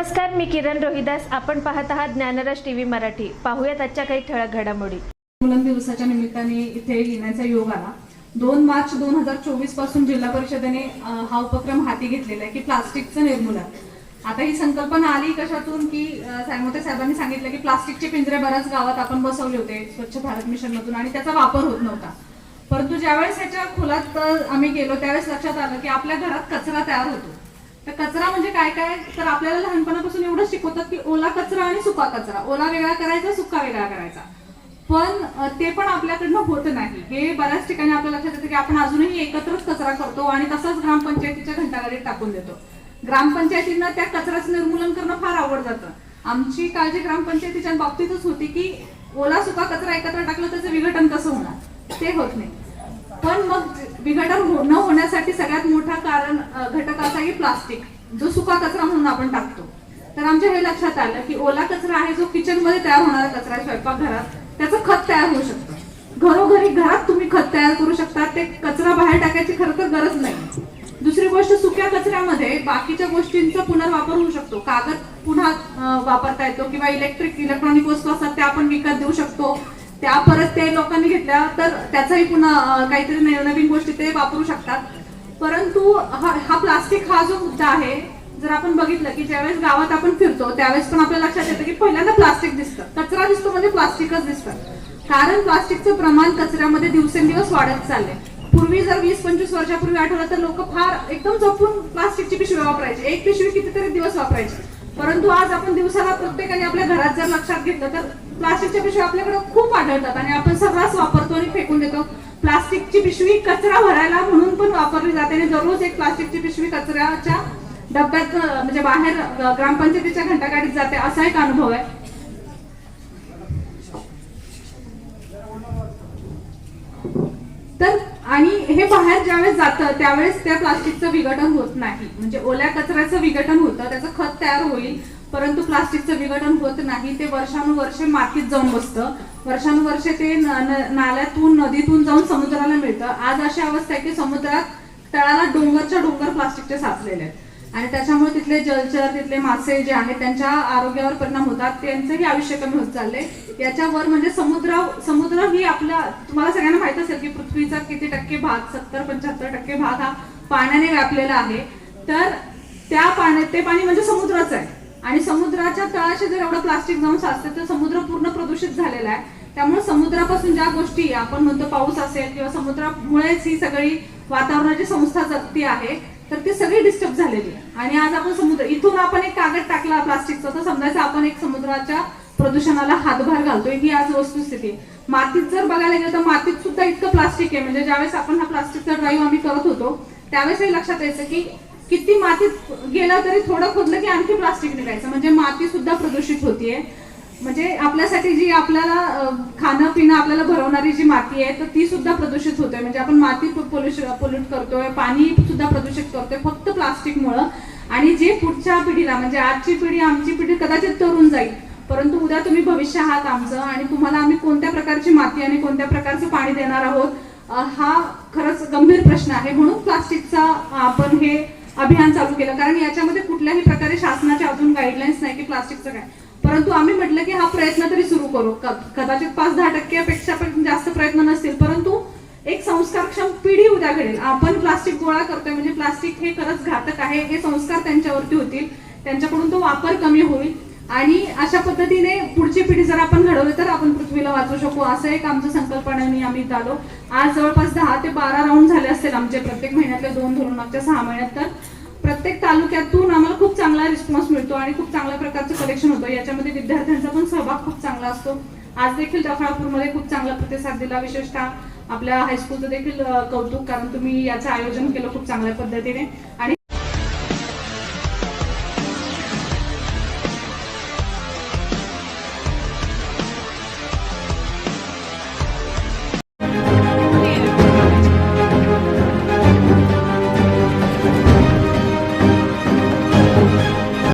नमस्कार मी किरण रोहिदास. आपण पाहत आहात ज्ञानराज टीव्ही मराठी. पाहूयात आजच्या काही ठळक घडामोडी. मुलं दिवसाच्या निमित्ताने इथे येण्याचा योग आला. दोन मार्च दोन हजार चोवीसपासून जिल्हा परिषदेने हा उपक्रम हाती घेतलेला आहे की प्लास्टिकचं निर्मूलन. आता ही संकल्पना आली कशातून की सायमोते साहेबांनी सांगितलं की प्लास्टिकचे पिंजरे बऱ्याच गावात आपण बसवले होते स्वच्छ भारत मिशन मधून आणि त्याचा वापर होत नव्हता. परंतु ज्यावेळेस याच्या खोलात आम्ही गेलो त्यावेळेस लक्षात आलं की आपल्या घरात कचरा तयार होतो. तर कचरा म्हणजे काय काय? तर आपल्याला लहानपणापासून एवढं शिकवतात की ओला कचरा आणि सुका कचरा. ओला वेगळा करायचा सुका वेगळा करायचा. पण ते पण आपल्याकडनं होत नाही. हे बऱ्याच ठिकाणी आपल्याला लक्षात येतं की आपण अजूनही एकत्रच कचरा करतो आणि तसाच ग्रामपंचायतीच्या घंटागाडीत टाकून देतो. ग्रामपंचायतींना त्या कचऱ्याचं निर्मूलन करणं फार आवड जातं. आमची काळजी ग्रामपंचायतीच्या बाबतीतच होती की ओला सुका कचरा एकत्र टाकलं त्याचं विघटन कसं होणार? ते होत नाही. पण मग विघटन हो-, न होण्यासाठी सगळ्यात मोठा कारण घटक असा प्लास्टिक जो सुका कचरा म्हणून आपण टाकतो. तर आमच्या हे लक्षात आलं की ओला कचरा आहे जो किचनमध्ये तयार होणारा कचरा आहे स्वयंपाकघरात त्याचं खत तयार होऊ शकतं. घरोघरी घरात तुम्ही खत तयार करू शकता ते कचरा बाहेर टाकायची खरं तर गरज नाही. दुसरी गोष्ट सुक्या कचऱ्यामध्ये बाकीच्या गोष्टींचा पुनर्वापर होऊ शकतो. कागद पुन्हा वापरता येतो किंवा इलेक्ट्रिक इलेक्ट्रॉनिक वस्तू असतात त्या आपण विकत देऊ शकतो. त्या परत ते लोकांनी घेतल्या तर त्याचाही पुन्हा काहीतरी नवीन गोष्टी ते वापरू शकतात. परंतु हा हा प्लास्टिक हा जो मुद्दा आहे जर आपण बघितलं की ज्यावेळेस गावात आपण फिरतो त्यावेळेस पण आपल्या लक्षात येतं की पहिल्यांदा प्लास्टिक दिसतं. कचरा दिसतो म्हणजे प्लास्टिकच दिसतं. कारण प्लास्टिकचं प्रमाण कचऱ्यामध्ये दिवसेंदिवस वाढत चाललंय. पूर्वी जर वीस पंचवीस वर्षापूर्वी आठवलं तर लोक फार एकदम जपून प्लास्टिकची पिशवी वापरायचे. एक पिशवी कितीतरी दिवस वापरायची. परंतु आज आपण दिवसाला प्रत्येकाने आपल्या घरात जर लक्षात घेतलं तर प्लास्टिकच्या पिशव्या आपल्याकडे खूप आढळतात आणि आपण सर्रास वापरतो आणि फेकून देतो. प्लास्टिकची पिशवी कचरा भरायला म्हणून पण वापरली जाते. आणि दररोज एक प्लास्टिकची पिशवी कचऱ्याच्या डब्यात म्हणजे बाहेर ग्रामपंचायतीच्या घंटागाडीत जाते. असा एक अनुभव आहे. तर आणि हे बाहेर ज्यावेळेस जातं त्यावेळेस त्या प्लास्टिकचं विघटन होत नाही. म्हणजे ओल्या कचऱ्याचं विघटन होतं त्याचं खत तयार होईल. परंतु प्लास्टिकचं विघटन होत नाही ते वर्षानुवर्षे मातीत जाऊन बसतं. वर्षानुवर्षे ते नाल्यातून नदीतून जाऊन समुद्राला मिळतं. आज अशी अवस्था आहे की समुद्रात तळाला डोंगरच्या डोंगर प्लास्टिकचे साचलेले आहेत. आणि त्याच्यामुळे तिथले जलचर तिथले मासे जे आहेत त्यांच्या आरोग्यावर परिणाम होतात. त्यांचंही आयुष्य कमी होत चाललंय. याच्यावर म्हणजे समुद्र समुद्र ही आपला तुम्हाला सगळ्यांना माहीत असेल की पृथ्वीचा किती टक्के भाग सत्तर पंच्याहत्तर टक्के भाग हा पाण्याने व्यापलेला आहे. तर त्या पाण्यात ते पाणी म्हणजे समुद्रच आहे. आणि समुद्राच्या तळाशी जर एवढं प्लास्टिक जाऊन साचते तर समुद्र पूर्ण प्रदूषित झालेला आहे. त्यामुळे समुद्रापासून ज्या गोष्टी आपण म्हणतो पाऊस असेल किंवा समुद्रामुळेच ही सगळी वातावरणाची संस्था जगती आहे तर ती सगळी डिस्टर्ब झालेली आहे. आणि आज आपण समुद्र इथून आपण एक कागद टाकला प्लास्टिकचा तर समजायचं आपण एक समुद्राच्या प्रदूषणाला हातभार घालतोय ही आज वस्तुस्थिती. आहे. मातीत जर बघायला गेलं तर मातीत सुद्धा इतकं प्लास्टिक आहे. म्हणजे ज्यावेळेस आपण हा प्लास्टिकचा ड्राईव्ह आम्ही करत होतो त्यावेळेस हे लक्षात यायचं की किती मातीत गेलं तरी थोडं खोदलं की आणखी प्लास्टिक निघायचं. म्हणजे माती सुद्धा प्रदूषित होतीये. म्हणजे आपल्यासाठी जी आपल्याला खाणं पिणं आपल्याला भरवणारी जी माती आहे तर ती सुद्धा प्रदूषित होते म्हणजे आपण माती पोल्यूट करतोय पाणी सुद्धा प्रदूषित करतोय फक्त प्लास्टिकमुळं. आणि जे पुढच्या पिढीला म्हणजे आजची पिढी आमची पिढी कदाचित तरुण जाईल. परंतु उद्या तुम्ही भविष्य आहात आमचं आणि तुम्हाला आम्ही कोणत्या प्रकारची माती आणि कोणत्या प्रकारचं पाणी देणार आहोत हा खरंच गंभीर प्रश्न आहे. म्हणून प्लास्टिकचा आपण हे अभियान चालू केलं. कारण याच्यामध्ये कुठल्याही प्रकारे शासनाच्या अजून गाईडलाईन्स नाही की प्लास्टिकचं काय. परंतु आम्ही म्हटलं की हा प्रयत्न तरी सुरू करू. कदाचित पाच दहा टक्क्यापेक्षा पण जास्त प्रयत्न नसतील. परंतु एक संस्कारक्षम पिढी उद्या घडेल. आपण प्लास्टिक गोळा करतोय म्हणजे प्लास्टिक हे खरंच घातक आहे. हे संस्कार त्यांच्यावरती होतील. त्यांच्याकडून तो वापर कमी होईल. आणि अशा पद्धतीने पुढची पिढी जर आपण घडवली तर आपण पृथ्वीला वाचू शकू. असं एक आमचं संकल्पनेने आम्ही आलो. आज जवळपास दहा ते बारा राऊंड झाले असतील आमचे. प्रत्येक महिन्यातले दोन धरून मागच्या सहा महिन्यात तर. प्रत्येक तालुक्यातून आम्हाला खूप चांगला रिस्पॉन्स मिळतो आणि खूप चांगल्या प्रकारचं कलेक्शन होतं. याच्यामध्ये विद्यार्थ्यांचा पण सहभाग खूप चांगला असतो. आज देखील दफाळपूरमध्ये खूप चांगला प्रतिसाद दिला विशेषतः आपल्या हायस्कूलचं देखील कौतुक कारण तुम्ही याचं आयोजन केलं खूप चांगल्या पद्धतीने. आणि